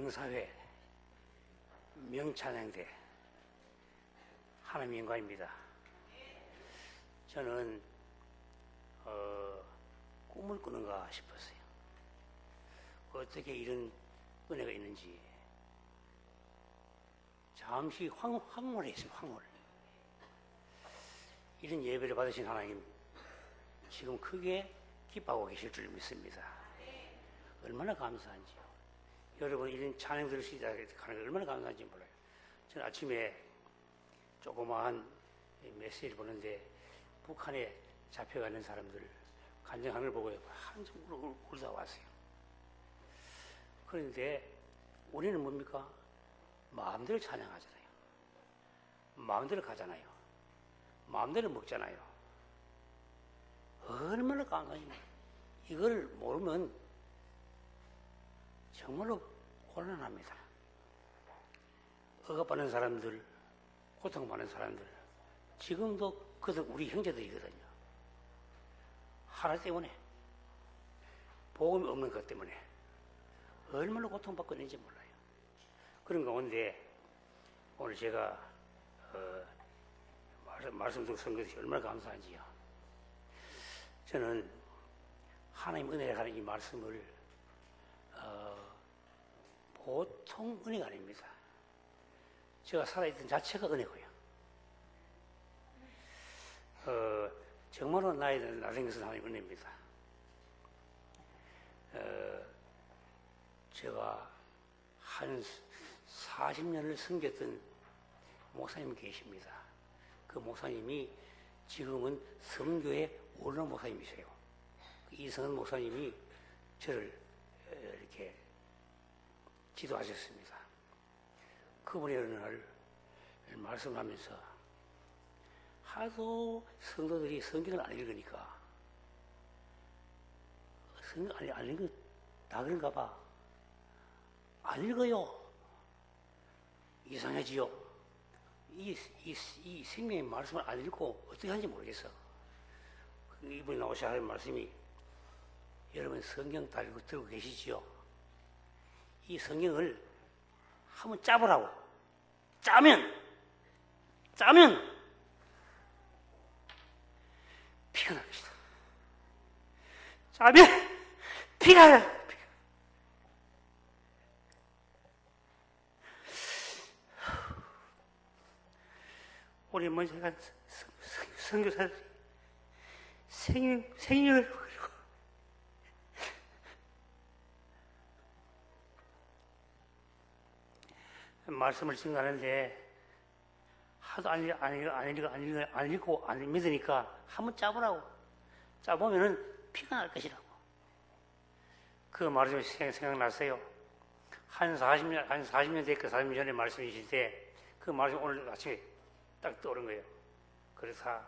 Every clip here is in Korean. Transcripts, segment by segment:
명사회, 명찬양대 하나님 영광입니다. 저는 어, 꿈을 꾸는가 싶었어요. 어떻게 이런 은혜가 있는지 잠시 황, 황홀했어요. 황홀. 이런 예배를 받으신 하나님 지금 크게 기뻐하고 계실 줄 믿습니다. 얼마나 감사한지요. 여러분 이런 찬양 들을 수 있다는 게 얼마나 감사한지 몰라요. 저는 아침에 조그마한 메시지를 보는데 북한에 잡혀가는 사람들 걸 보고 한참 울- 울다 왔어요. 그런데 우리는 뭡니까? 마음대로 찬양하잖아요. 마음대로 가잖아요. 마음대로 먹잖아요. 얼마나 감사한지 이걸 모르면 정말로 곤란합니다. 억압받는 사람들, 고통받는 사람들, 지금도 그들 우리 형제들이거든요. 하나 때문에, 복음이 없는 것 때문에 얼마나 고통받고 있는지 몰라요. 그런 가운데 오늘 제가 어, 말씀, 말씀 듣고 선 것이 얼마나 감사한지요. 저는 하나님 은혜에 가는 이 말씀을 어, 보통 은혜가 아닙니다. 제가 살아있던 자체가 은혜고요. 어, 정말로 나에 나된 것은 하나님 은혜입니다. 어, 제가 한 40년을 섬겼던 목사님 계십니다. 그 목사님이 지금은 성교의 오르는 목사님이세요. 그 이성은 목사님이 저를 지도하셨습니다. 그분이 어느 날 말씀하면서 하도 성도들이 성경을 안 읽으니까 성경 안, 안 읽은 다 그런가 봐. 안 읽어요. 이상해지요. 이, 이, 이 생명의 말씀을 안 읽고 어떻게 하는지 모르겠어. 그 이분이 나오셔야 할 말씀이 여러분 성경 다 읽고 들고 계시지요? 이 성경을 한번 짜보라고. 짜면, 짜면, 피가 날 것이다. 짜면, 피가. 피가. 우리 먼저 가 선교사들이 생명, 생명을 버리고 말씀을 증가하는데 하도 안 읽고, 안 읽고, 안 읽고, 안 읽고, 안 읽고, 안 믿으니까 한번 짜보라고. 짜보면은 피가 날 것이라고. 그 말이 좀 생각- 생각났어요. 한 40년, 한 40년 됐고 40년 전에 말씀이실 때 그 말씀 오늘 아침에 딱 떠오른 거예요. 그래서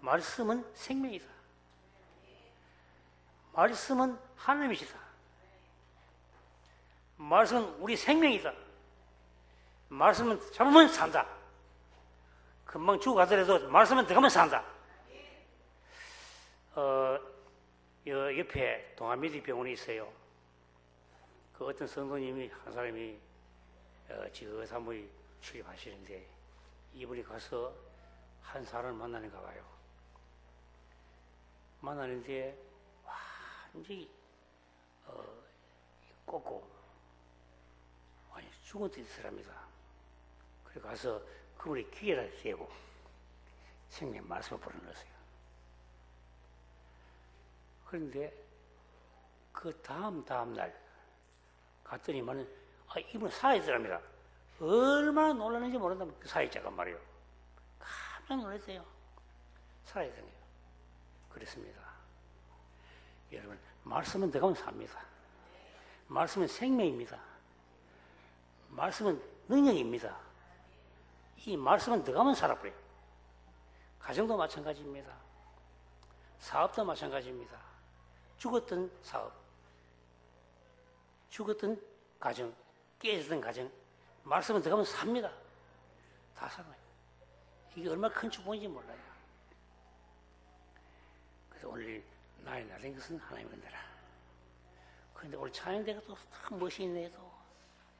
말씀은 생명이다. 말씀은 하나님이시다. 말씀은 우리 생명이다. 말씀은 잡으면 산다. 금방 죽어가더라도 말씀은 들어가면 산다. 어, 여, 옆에 동아미디 병원이 있어요. 그 어떤 성도님이 한 사람이 어, 지금 사무에 출입하시는데 이분이 가서 한 사람을 만나는가 봐요. 만나는데 완전히 어, 꺾고 아니 죽은 듯 사람이다. 그래 가서 그분이 귀에다 대고 생명 말씀을 불어넣었어요. 그런데 그 다음 다음 날 갔더니만은 아, 이분은 살아있더랍니다. 얼마나 놀랐는지 모른다면 그 사회자가 말이에요. 깜짝 놀랐어요. 살아있더래요. 그렇습니다. 여러분, 말씀은 들어가면 삽니다. 말씀은 생명입니다. 말씀은 능력입니다. 이 말씀은 들어가면 살아버려요. 가정도 마찬가지입니다. 사업도 마찬가지입니다. 죽었던 사업, 죽었던 가정, 깨졌던 가정, 말씀은 들어가면 삽니다. 다 살아요. 이게 얼마나 큰 축복인지 몰라요. 그래서 오늘 나의 날인 것은 하나님의 은혜라. 그런데 오늘 찬양대가 또참 멋있네, 또.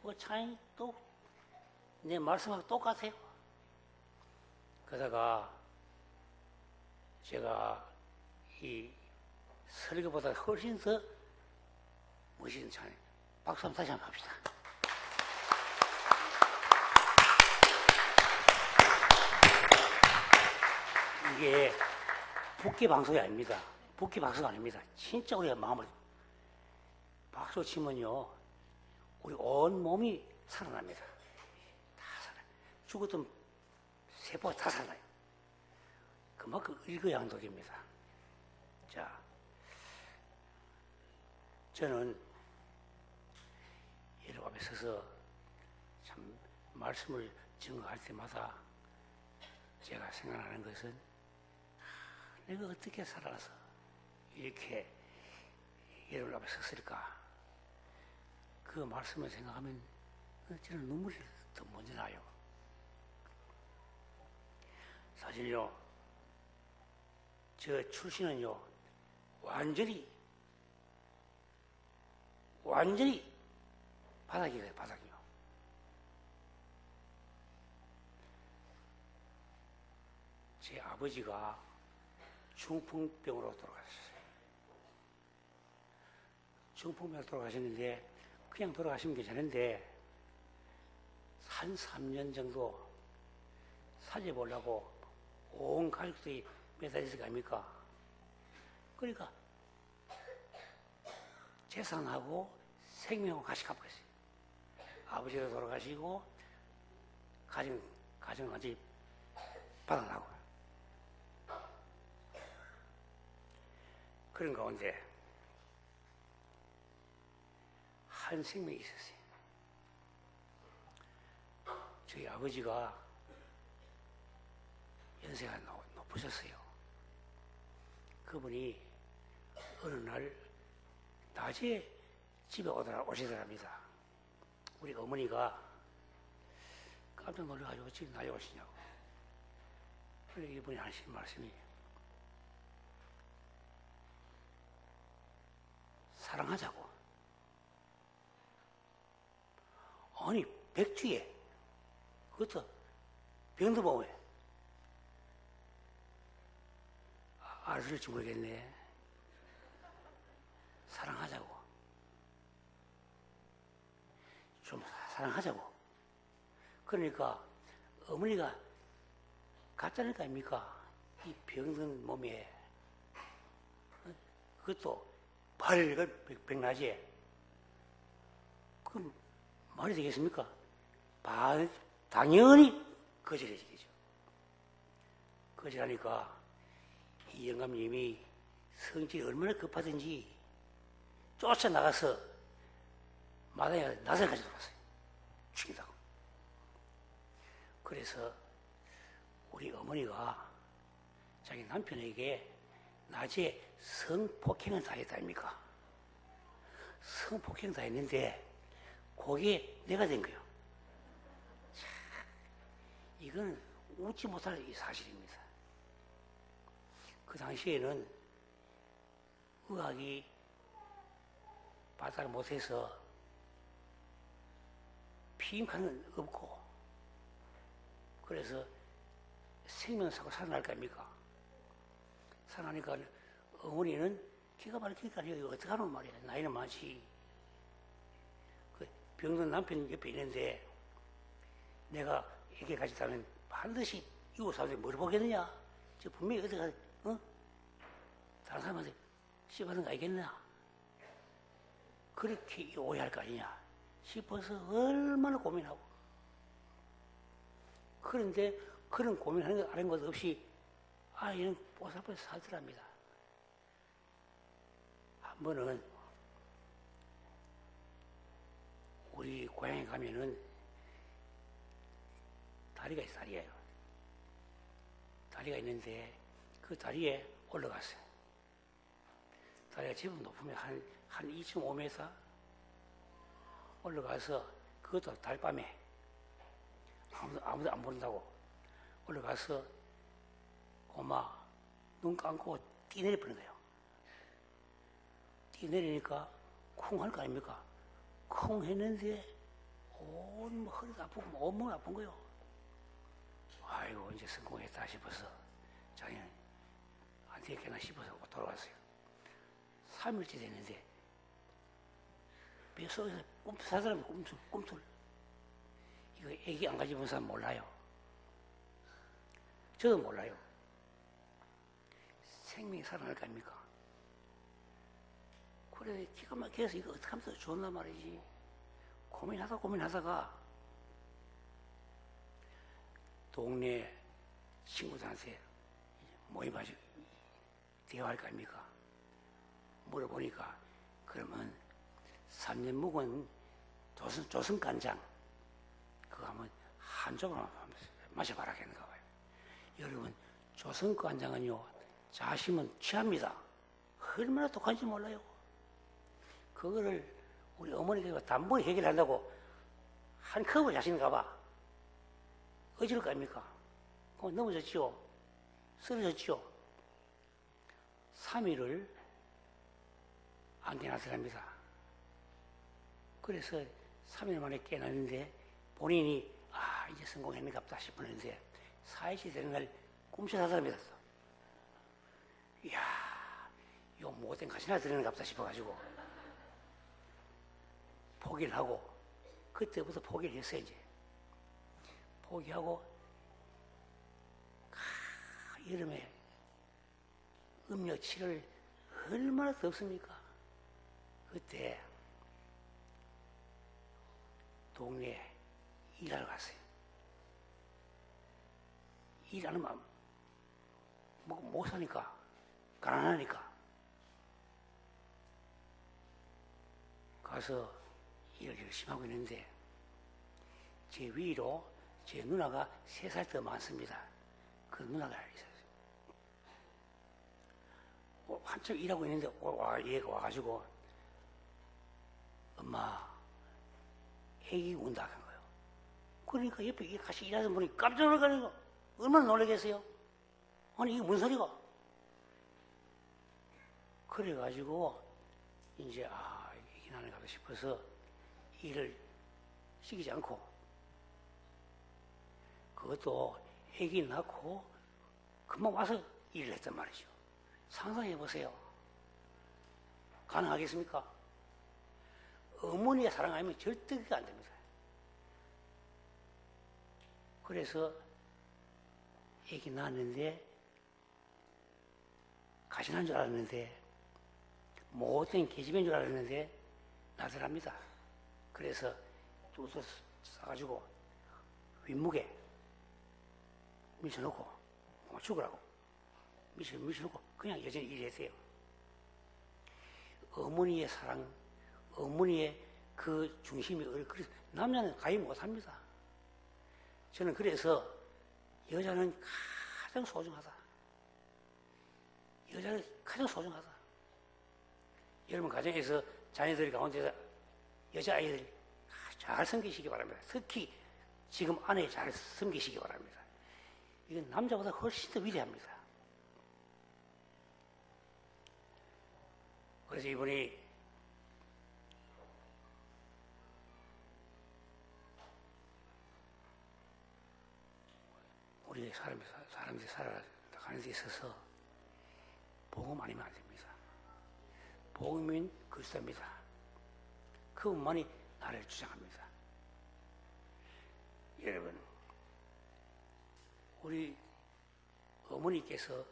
뭐 차이 또내 말씀하고 똑같아요. 그러다가 제가 이 설교보다 훨씬 더 멋있는 찬양. 박수 한번 다시 한번 합시다. 이게 복귀 방송이 아닙니다. 복귀 방송이 아닙니다. 진짜 우리가 마음을 박수 치면요, 우리 온 몸이 살아납니다. 다 살아. 죽었던 세포가 다 살아나요. 그만큼 일거양득입니다. 자, 저는 여러분 앞에 서서 참 말씀을 증거할 때마다 제가 생각하는 것은 아, 내가 어떻게 살아서 이렇게 여러분 앞에 섰을까? 그 말씀을 생각하면 저는 눈물이 더 먼저 나요. 사실요, 저 출신은요, 완전히, 완전히 바닥이에요, 바닥이요. 제 아버지가 중풍병으로 돌아가셨어요. 중풍병으로 돌아가셨는데, 그냥 돌아가시면 괜찮은데, 한 3년 정도 살려보려고 온 가족들이 매달려서 갑니까? 그러니까 재산하고 생명하고 같이 갚았어요. 아버지가 돌아가시고 가정 가정 완전히 바닥나고 그런 가운데 한 생명이 있었어요. 저희 아버지가 연세가 높- 높으셨어요. 그분이 어느 날 낮에 집에 오더라, 오시더랍니다. 우리 어머니가 깜짝 놀라가지고 지금 낮에 오시냐고. 그래 이분이 하신 말씀이 사랑하자고. 아니, 백주에 그것도 병도 보면 알았을지 모르겠네. 사랑하자고. 좀 사랑하자고. 그러니까 어머니가 갔다는 거 아닙니까? 이 병든 몸에 어? 그것도 밝은 백- 백낮에 그 말이 되겠습니까? 바- 당연히 거절해지겠죠. 거절하니까 이 영감님이 성질이 얼마나 급하든지 쫓아나가서 마당에 나서까지 돌았어요. 죽인다고. 그래서 우리 어머니가 자기 남편에게 낮에 성폭행을 당했다 아닙니까? 성폭행 당했는데 그게 내가 된 거예요. 참, 이건 웃지 못할 이 사실입니다. 그 당시에는 의학이 발달 못해서 피임카는 없고 그래서 생명사고 살아날 거 아닙니까? 살아나니까 어머니는 기가 막히니까 이거 어떡하노 말이야. 나이는 많지. 그 병든 남편 옆에 있는데 내가 이렇게 가지다면 반드시 이웃 사람들이 뭘 보겠느냐? 저 분명히 어디 가, 어? 다른 사람한테 씹어는 거 알겠나? 그렇게 오해할 거 아니냐? 싶어서 얼마나 고민하고. 그런데 그런 고민하는 거 아는 것 없이 아이는 보살보살 살더랍니다. 한 번은 우리 고향에 가면은 다리가 있어, 다리예요. 다리가 있는데 그 다리에 올라갔어요. 다리가 제법 높으면 한, 한 2.5m 올라가서 그것도 달밤에 아무도, 아무도 안 보는다고 올라가서 엄마 눈 감고 뛰내려 버린 거예요. 뛰내리니까 쿵 할 거 아닙니까? 쿵 했는데 온 뭐, 허리도 아프고 뭐 온몸이 아픈 거요. 아이고 이제 성공했다 싶어서 자기는 안 되겠나 싶어서 돌아왔어요. 3일째 됐는데 뱃속에서 꿈, 사 사람이 꿈틀, 꿈틀. 이거 애기 안 가지고 본 사람 몰라요. 저도 몰라요. 생명이 살아날 거 아닙니까? 그래, 기가 막혀서 이거 어떻게 하면 더 좋나 말이지. 고민하다 고민하다가 동네 친구들한테 모임하시, 대화할 거 아닙니까? 물어보니까 그러면 3년 묵은 조선, 조선 간장 그거 한번 한 조각만 마셔봐라 했는가 봐요. 여러분 조선 간장은요 자시면 취합니다. 얼마나 독한지 몰라요. 그거를 우리 어머니가 단번에 해결한다고 한 컵을 자시는가 봐. 어찌를 거 아닙니까? 그럼 넘어졌지요. 쓰러졌지요. 3일을 안 깨나더랍니다. 그래서 3일 만에 깨났는데 본인이 아 이제 성공했는가 보다 싶었는데 4일째 되는 날 꿈쳐 사람이 됐어. 이야 요 못된 가시나 들었는가 보다 싶어가지고 포기를 하고 그때부터 포기를 했어요 이제 포기하고 아, 여름에 음료 7월 얼마나 덥습니까? 그때 동네에 일하러 갔어요. 일하는 마음, 뭐, 못 사니까, 가난하니까. 가서 일을 열심히 하고 있는데, 제 위로 제 누나가 세 살 더 많습니다. 그 누나가. 어, 한참 일하고 있는데, 와, 얘가 와가지고, 엄마, 애기 운다 한 거예요. 그러니까 옆에 같이 일하는 분이 깜짝 놀라는 거. 얼마나 놀라겠어요? 아니, 이게 무슨 소리가? 그래가지고, 이제, 아, 이게 나는 가고 싶어서 일을 시키지 않고, 그것도 애기 낳고, 금방 와서 일을 했단 말이죠. 상상해 보세요. 가능하겠습니까? 어머니의 사랑 아니면 절대 그게 안 됩니다. 그래서 애기 낳았는데 가신한 줄 알았는데 못된 계집애인 줄 알았는데 나더랍니다. 그래서 뚜서 싸가지고 윗목에 미쳐놓고 뭐 죽으라고 미쳐, 미쳐놓고 그냥 여전히 일했어요. 어머니의 사랑 어머니의 그 중심이 그래서 남자는 가입 못합니다. 저는 그래서 여자는 가장 소중하다. 여자는 가장 소중하다. 여러분 가정에서 자녀들 가운데서 여자아이들 잘 섬기시기 바랍니다. 특히 지금 아내 잘 섬기시기 바랍니다. 이건 남자보다 훨씬 더 위대합니다. 그래서 이분이 우리 사람이, 사람들이 살아가는 데 있어서 복음 아니면 안 됩니다. 복음인 그리스도입니다. 그분만이 나를 주장합니다. 여러분, 우리 어머니께서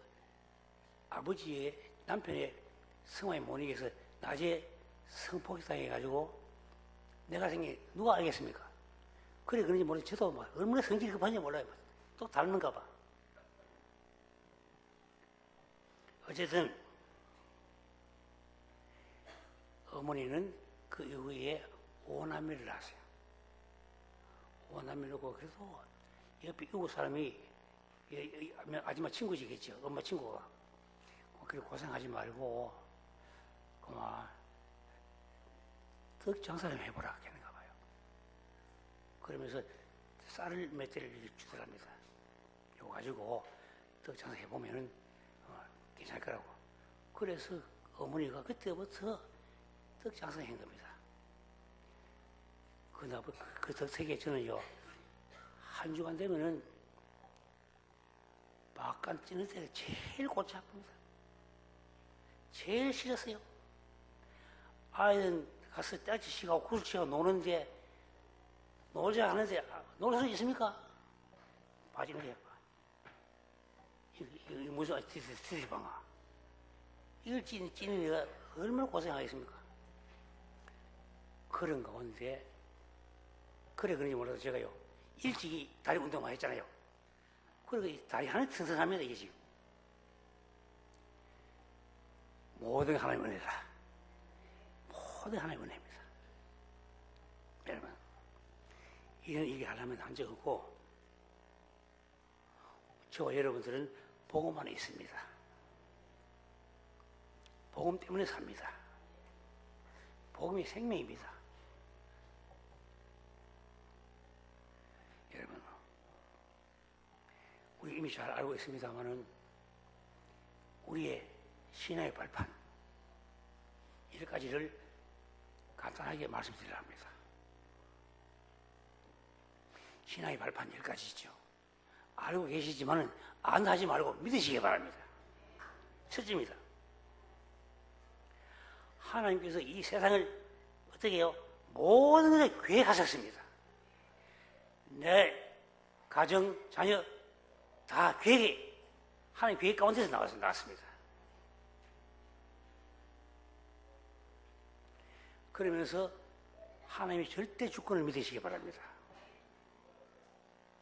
아버지의 남편의 성화에 못 이겨서 낮에 성폭행 당해가지고 내가 생긴 누가 알겠습니까? 그래 그런지 모르 저도 뭐 얼마나 성질이 급한지 몰라요. 또 닮는가 봐. 어쨌든 어머니는 그 이후에 오남매를 낳았어요. 오남매를 낳고 그래도 옆에 이웃 사람이 아줌마 친구지겠죠. 엄마 친구가. 그래 고생하지 말고 그만 덕 장사를 해보라 하는가 봐요. 그러면서 쌀을 몇 대를 주더랍니다. 이거 가지고 덕 장사 해보면은 어, 괜찮을 거라고. 그래서 어머니가 그때부터 덕 장사 한 겁니다. 그나 그 덕택에 저는요 한 주간 되면은 막간 찌는 때가 제일 골치 아픕니다. 제일 싫었어요. 아이는 가서 떼치 시가고 구슬 치고 노는데 놀자 하는데 아, 놀수 있습니까? 빠지는 거야. 이거, 무슨 스트레스방아. 이걸 찌는, 찌는 애가 얼마나 고생하겠습니까? 그런 가운데 그래 그런지 몰라도 제가요 일찍이 다리 운동만 했잖아요. 그리고 이 다리 하나 튼튼합니다 이게 지금. 모든 게 하나님 은혜다. 모든 게 하나님 은혜입니다. 여러분, 이런 얘기 하려면 한적 없고, 저와 여러분들은 복음 안에 있습니다. 복음 때문에 삽니다. 복음이 생명입니다. 여러분, 우리 이미 잘 알고 있습니다만은 우리의 신화의 발판 일 가지를 간단하게 말씀드리려 합니다. 신화의 발판 일 가지죠. 알고 계시지만은 안 하지 말고 믿으시기 바랍니다. 첫째입니다. 하나님께서 이 세상을 어떻게 해요? 모든 것을 계획하셨습니다. 내 가정, 자녀 다 계획이 하나님 계획 가운데서 나왔습니다. 그러면서 하나님의 절대 주권을 믿으시기 바랍니다.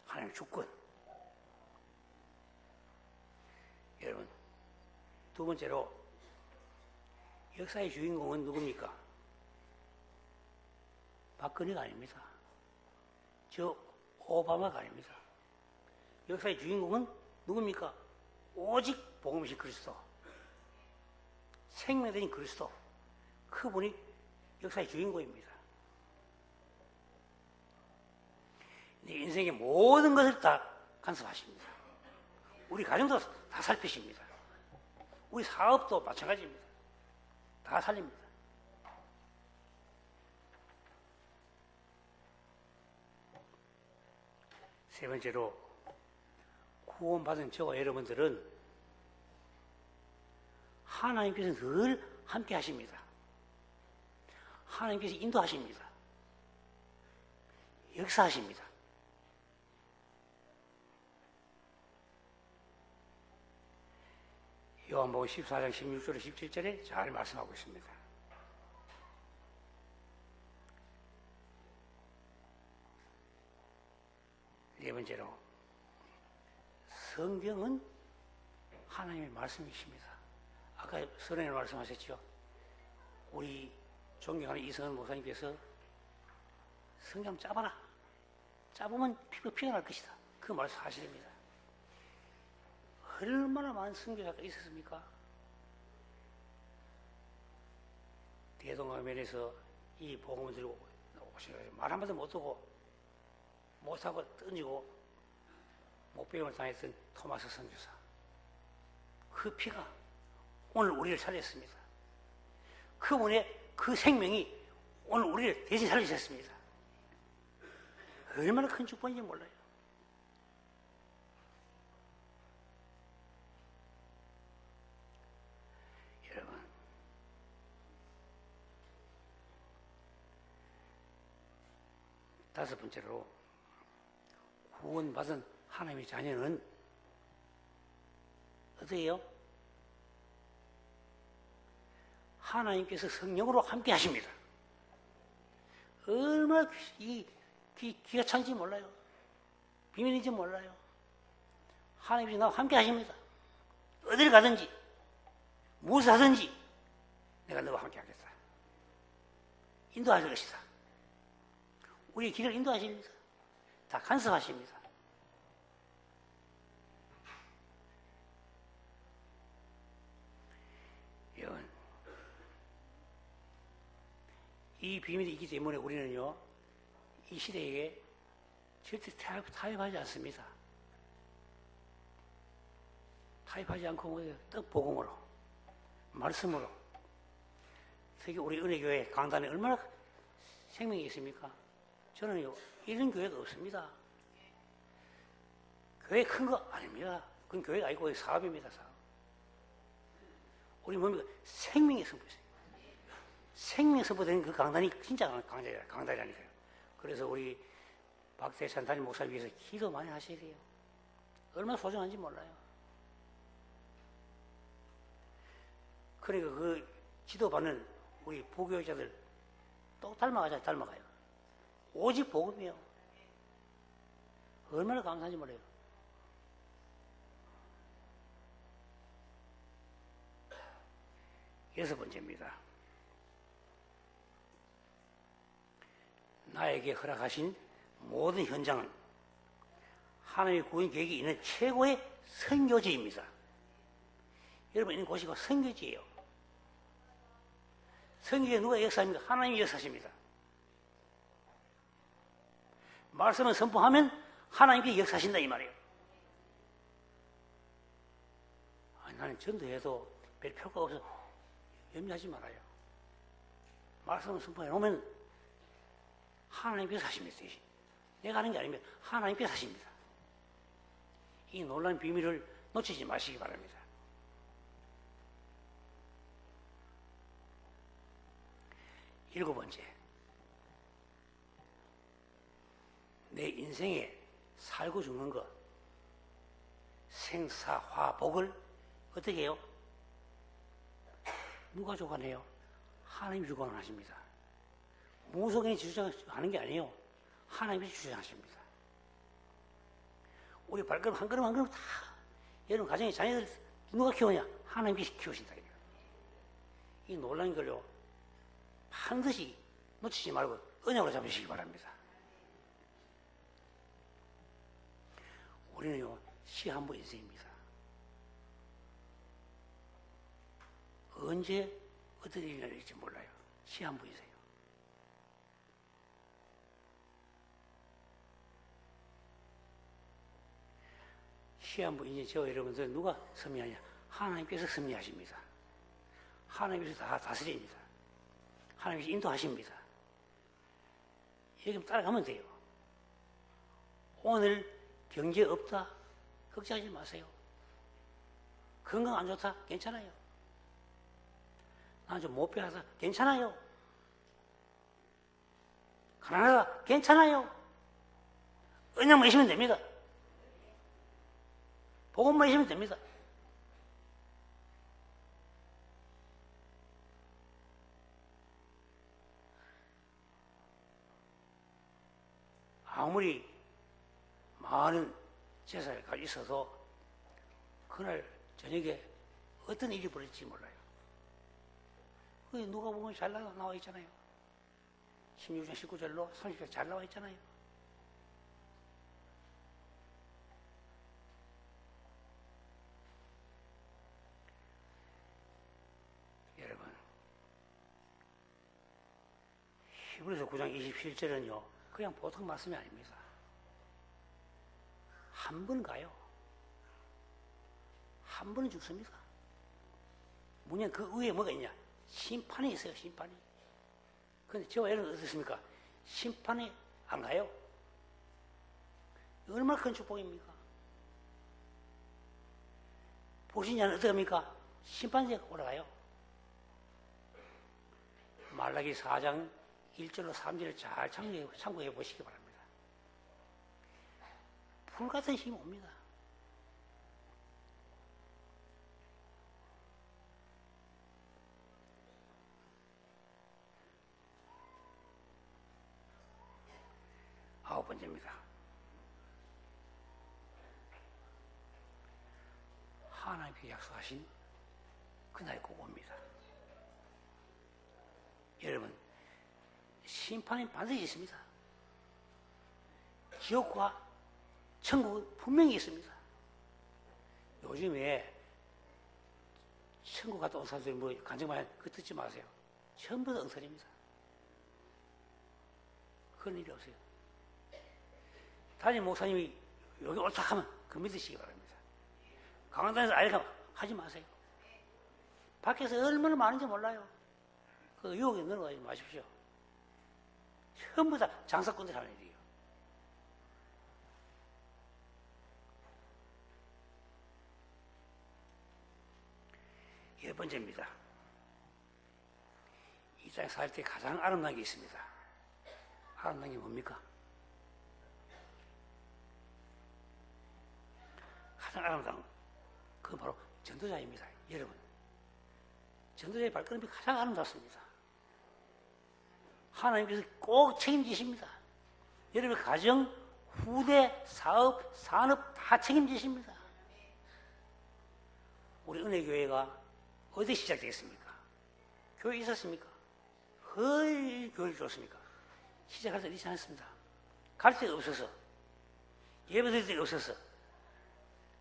하나님의 주권. 여러분, 두 번째로 역사의 주인공은 누굽니까? 박근혜가 아닙니다. 저 오바마가 아닙니다. 역사의 주인공은 누굽니까? 오직 복음이신 그리스도. 생명된 그리스도. 그분이 역사의 주인공입니다. 내 인생의 모든 것을 다 간섭하십니다. 우리 가정도 다 살피십니다. 우리 사업도 마찬가지입니다. 다 살립니다. 세 번째로 구원받은 저와 여러분들은 하나님께서 늘 함께 하십니다. 하나님께서 인도하십니다. 역사하십니다. 요한복음 14장 16절 17절에 잘 말씀하고 있습니다. 네 번째로 성경은 하나님의 말씀이십니다. 아까 선생님 말씀하셨죠. 우리 존경하는 이성은 목사님께서 성경 짜봐라. 짜보면 피가 피가 날 것이다. 그 말씀 사실입니다. 얼마나 많은 선교사가 있었습니까? 대동강면에서 이 복음을 들고 오셔가지고 말 한마디 못하고 못하고 던지고 목배임을 당했던 토마스 선교사. 그 피가 오늘 우리를 살렸습니다. 그분의 그 생명이 오늘 우리를 대신 살리셨습니다. 얼마나 큰 축복인지 몰라요. 여러분, 다섯 번째로 구원받은 하나님의 자녀는 해요? 하나님께서 성령으로 함께 하십니다. 얼마나 이 기, 기가 찬지 몰라요. 비밀인지 몰라요. 하나님이 나와 함께 하십니다. 어딜 가든지, 무엇을 하든지 내가 너와 함께 하겠다. 인도하실 것이다. 우리의 길을 인도하십니다. 다 간섭하십니다. 여러분, 이 비밀이 있기 때문에 우리는요, 이 시대에 절대 타협, 타협하지 않습니다. 타협하지 않고 뭐예요? 떡복음으로, 말씀으로. 특히 우리 은혜교회 강단에 얼마나 생명이 있습니까? 저는요, 이런 교회가 없습니다. 교회 큰 거 아닙니다. 그건 교회가 아니고 사업입니다, 사업. 우리 뭡니까? 생명의 선포였어요. 생명 선포되는 그 강단이 진짜 강단이라, 강단이라니까요. 그래서 우리 박대찬 담임 목사님 위해서 기도 많이 하셔야 돼요. 얼마나 소중한지 몰라요. 그러니까 그 지도받는 우리 부교육자들 또 닮아가자, 닮아가요. 오직 복음이에요. 얼마나 감사한지 몰라요. 여섯 번째입니다. 나에게 허락하신 모든 현장은 하나님의 구원 계획이 있는 최고의 선교지입니다. 여러분, 이는 곳이 선교지예요. 선교에 누가 역사합니까? 하나님이 역사십니다. 말씀을 선포하면 하나님께 역사하신다 이 말이에요. 아니, 나는 전도해도 별 표가 없어. 염려하지 말아요. 말씀을 선포해 놓으면 하나님께서 하십니다. 내가 하는 게 아니면 하나님께서 하십니다. 이 놀라운 비밀을 놓치지 마시기 바랍니다. 일곱 번째. 내 인생에 살고 죽는 것, 생사화복을 어떻게 해요? 누가 주관해요? 하나님이 주관하십니다. 무속인이 주장하는 게 아니에요. 하나님이 주장하십니다. 우리 발걸음 한 걸음 한 걸음 다 여러분 가정의 자녀들 누가 키우냐? 하나님이 키우신다. 이 놀라운 걸요. 반드시 놓치지 말고 언약으로 잡으시기 바랍니다. 우리는요, 시한부 인생입니다. 언제 어떤 일이 날릴지 몰라요. 시한부 인생. 시한부 이제 저 여러분들 누가 섭리하냐? 하나님께서 섭리하십니다. 하나님께서 다 다스립니다. 하나님께서 인도하십니다. 여기 따라가면 돼요. 오늘 경제 없다? 걱정하지 마세요. 건강 안 좋다? 괜찮아요. 나 좀 못 배워서 괜찮아요. 가난하다? 괜찮아요. 은양만 있으면 됩니다. 복음만 있으면 됩니다. 아무리 많은 재산을 가지고 있어도 그날 저녁에 어떤 일이 벌어질지 몰라요. 그게 누가 보면 잘 나와 있잖아요. 16장 19절로 30절 잘 나와 있잖아요. 여러분, 히브리서 9장 27절은요, 그냥 보통 말씀이 아닙니다. 한 번 가요. 한 번은 죽습니다. 뭐냐, 그 위에 뭐가 있냐? 심판이 있어요, 심판이. 근데 저와 여러분 어떻습니까? 심판에 안 가요. 얼마나 큰 축복입니까? 어떻게 합니까? 심판대에 올라가요. 말라기 4장 1절로 3절을 잘 참고해, 참고해 보시기 바랍니다. 불같은 힘이 옵니다. 아홉 번째입니다. 하나님께 약속하신 그날이 꼭 옵니다. 여러분, 심판이 반드시 있습니다. 지옥과 천국은 분명히 있습니다. 요즘에 천국 갔다 온 사람들이 뭐 간증만 그 듣지 마세요. 전부 다 엉설입니다. 그런 일이 없어요. 담임 목사님이 여기 옳다 하면 그 믿으시기 바랍니다. 강원단에서 알까 하지 마세요. 밖에서 얼마나 많은지 몰라요. 그 유혹에 넘어가지 마십시오. 전부 다 장사꾼들 하는 일이에요. 열 번째입니다. 이 땅에 살 때 가장 아름다운 게 있습니다. 아름다운 게 뭡니까? 가장 아름다운 거. 그건 바로 전도자입니다. 여러분. 전도자의 발걸음이 가장 아름답습니다. 하나님께서 꼭 책임지십니다. 여러분 가정, 후대, 사업, 산업 다 책임지십니다. 우리 은혜교회가 어디 시작되겠습니까? 교회 있었습니까? 거의 교회 좋습니까? 시작할 때 있지 않습니다. 갈 데가 없어서, 예배 드릴 데가 없어서,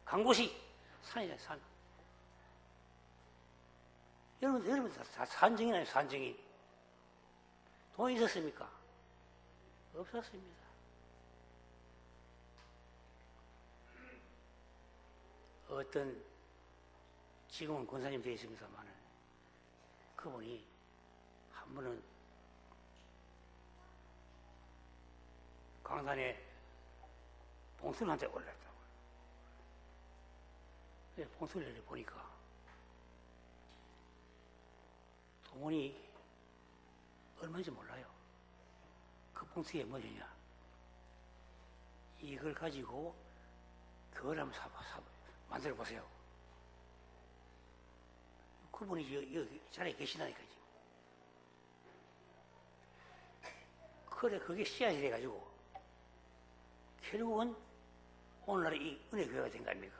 간 곳이 산이잖아요, 산. 여러분, 여러분 다, 다 산증인 아니에요, 산증인. 돈 있었습니까? 없었습니다. 어떤 지금은 권사님 되어 있습니다만 그분이 한 번은 강단에 봉순한테 올랐다고요. 네, 봉순을 보니까 돈이 얼마인지 몰라요. 그 봉투에 뭐냐? 이걸 가지고 그걸 한번 사, 사, 만들어 보세요. 그분이 여기, 여기 자리에 계시다니까 지금. 그래 그게 씨앗이 돼가지고 결국은 오늘날 이 은혜 교회가 된 거 아닙니까?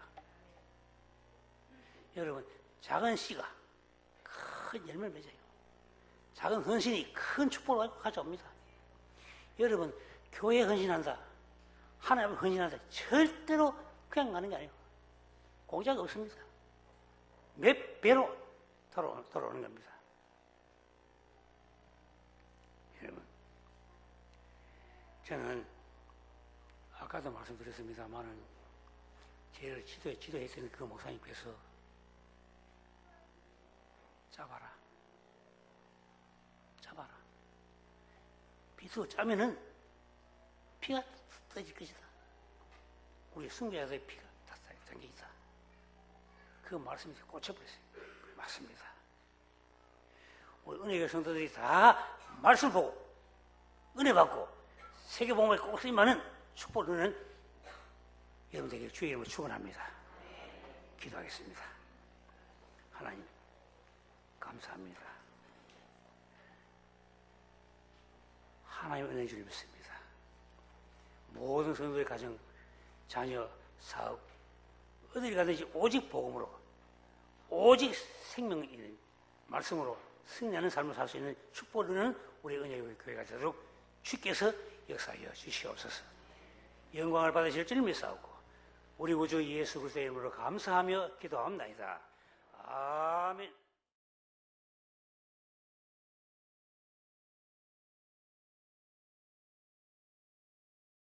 여러분 작은 씨가 큰 열매를 맺어요. 작은 헌신이 큰 축복을 가져옵니다. 여러분 교회 헌신한다. 하나님을 헌신한다. 절대로 그냥 가는 게 아니에요. 공짜가 없습니다. 몇 배로 돌아오, 돌아오는 겁니다. 여러분, 저는 아까도 말씀드렸습니다만은 제를 지도에 지도했던 그 목사님께서. 잡아라. 비수 짜면은 피가 터질 것이다. 우리 승자들의 피가 다 담겨 있다. 그 말씀이 꽂혀버렸어요. 맞습니다. 우리 은혜교 성도들이 다 말씀 보고 은혜 받고 세계복음을 꼭 쓰지만은 축복을 누는 여러분들에게 주의 이름으로 축원합니다. 기도하겠습니다. 하나님 감사합니다. 하나님 은혜 주를 믿습니다. 모든 성도의 가정, 자녀, 사업 어디를 가든지 오직 복음으로 오직 생명 있는 말씀으로 승리하는 삶을 살 수 있는 축복을 누는 우리 은혜의 교회가 되도록 주께서 역사하여 주시옵소서. 영광을 받으실 줄 믿사옵고 우리 구주 예수 그리스도의 이름으로 감사하며 기도합니다. 아멘.